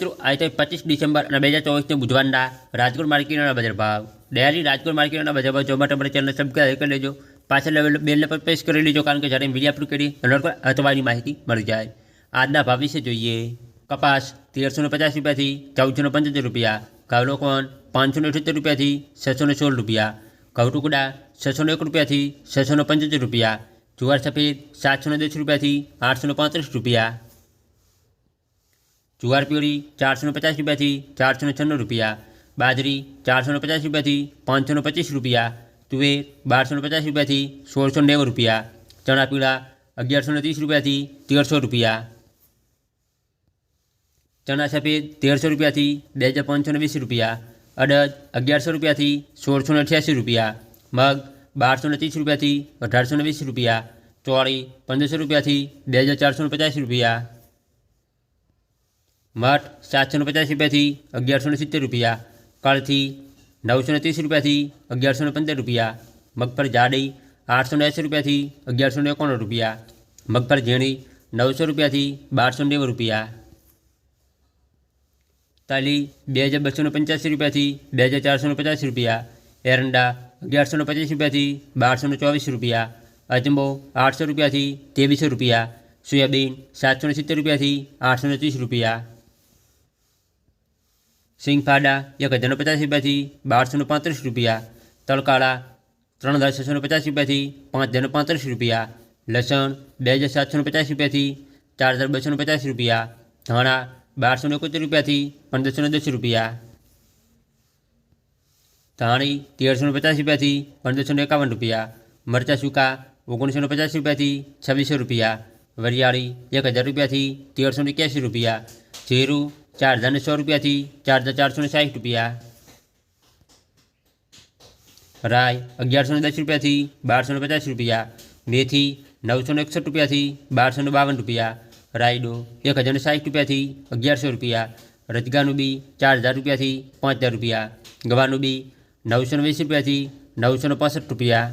મિત્રો, આજે પચીસ ડિસેમ્બર અને બે હજાર ચોવીસને બુધવારના રાજકોટ માર્કેટના બજાર ભાવ. ડેલી રાજકોટ માર્કેટના બજાર ભાવ જોવા માટે ચેનલ સબસ્ક્રાઈબ કરી લેજો. પાછળ લેવલ બેલને પર પ્રેસ કરી લેજો, કારણ કે જ્યારે વીડિયો અપલોડ કરી એના પર અથવાની માહિતી મળી જાય. આજના ભાવ વિશે જોઈએ. કપાસ તેરસો પચાસ રૂપિયાથી ચૌદસો પંચોતેર રૂપિયા ઘઉંનો કોન પાંચસો અઠ્યોતેર રૂપિયાથી છસો સોળ રૂપિયા ઘઉં ટુકડા છસો એક રૂપિયાથી છસો પંચોતેર રૂપિયા, જુવાર સફેદ સાતસો દસ રૂપિયાથી આઠસો પાંત્રીસ રૂપિયા જુવાર પીળી ચારસો પચાસ રૂપિયાથી ચારસો છન્નું રૂપિયા. બાજરી ચારસો પચાસ રૂપિયાથી પાંચસો પચીસ રૂપિયા. તુવેર બારસો પચાસ રૂપિયાથી સોળસો નેવું રૂપિયા. ચણા પીળા અગિયારસો ત્રીસ રૂપિયાથી તેરસો રૂપિયા. ચણા સફેદ તેરસો રૂપિયાથી બે હજાર પાંચસો વીસ રૂપિયા. અડદ અગિયારસો રૂપિયાથી સોળસો અઠ્યાસી રૂપિયા. મગ બારસો ત્રીસ રૂપિયાથી અઢારસો ને વીસ રૂપિયા. ચોળી પંદરસો રૂપિયાથી બે હજાર ચારસો પચાસ રૂપિયા. મઠ સાતસો ને પચાસ રૂપિયાથી અગિયારસો ને સિત્તેર રૂપિયા, કળથી નવસો ને ત્રીસ રૂપિયાથી અગિયારસો ને પંદર રૂપિયા, મગફળ જાડી આઠસો ને એંસી રૂપિયાથી અગિયારસો ને એકોણ રૂપિયા, મગફળ ઝીણી નવસો રૂપિયાથી બારસો ને નેવું રૂપિયા. તાલી બે હજાર બસો ને પંચ્યાસી રૂપિયાથી બે હજાર ચારસો ને પચાસ રૂપિયા, એરંડા અગિયારસો ને પચીસ રૂપિયાથી બારસો ને ચોવીસ રૂપિયા અજમો આઠસો રૂપિયાથી ત્રેવીસો રૂપિયા, સોયાબીન સાતસો ને સિત્તેર રૂપિયાથી આઠસો ને ત્રીસ રૂપિયા. સિંગફાડા, એક હજારનો પચાસ રૂપિયાથી બારસોનો પાંત્રીસ રૂપિયા. તલકાળા ત્રણ હજાર છસોને પચાસ રૂપિયાથી પાંચ હજારનો પાંત્રીસ રૂપિયા. લસણ, બે હજાર સાતસોને પચાસ રૂપિયાથી ચાર હજાર બસો ને પચાસ રૂપિયા. ધાણા, બારસો એકોતેર રૂપિયાથી પંદરસો ને દસ રૂપિયા. ધાણી, તેરસો પચાસ રૂપિયાથી પંદરસો એકાવન રૂપિયા. મરચાં સૂકા, ઓગણીસો ને પચાસ રૂપિયાથી છવ્વીસો રૂપિયા. વરિયાળી, એક હજાર રૂપિયાથી તેરસો ને રૂપિયા. જીરું ચાર હજાર ને સો રૂપિયાથી ચાર હજાર ચારસો ને સાઠ રૂપિયા. રાય અગિયારસો ને દસ રૂપિયાથી બારસો ને પચાસ રૂપિયા. મેથી નવસો ને એકસઠ રૂપિયાથી બારસો ને બાવન રૂપિયા. રાયડો એક હજાર સાહીઠ રૂપિયાથી અગિયારસો રૂપિયા. રજગાનું બી ચાર હજાર રૂપિયાથી પાંચ હજાર રૂપિયા. ગવાનું બી નવસો ને વીસ રૂપિયાથી નવસો ને પાસઠ રૂપિયા.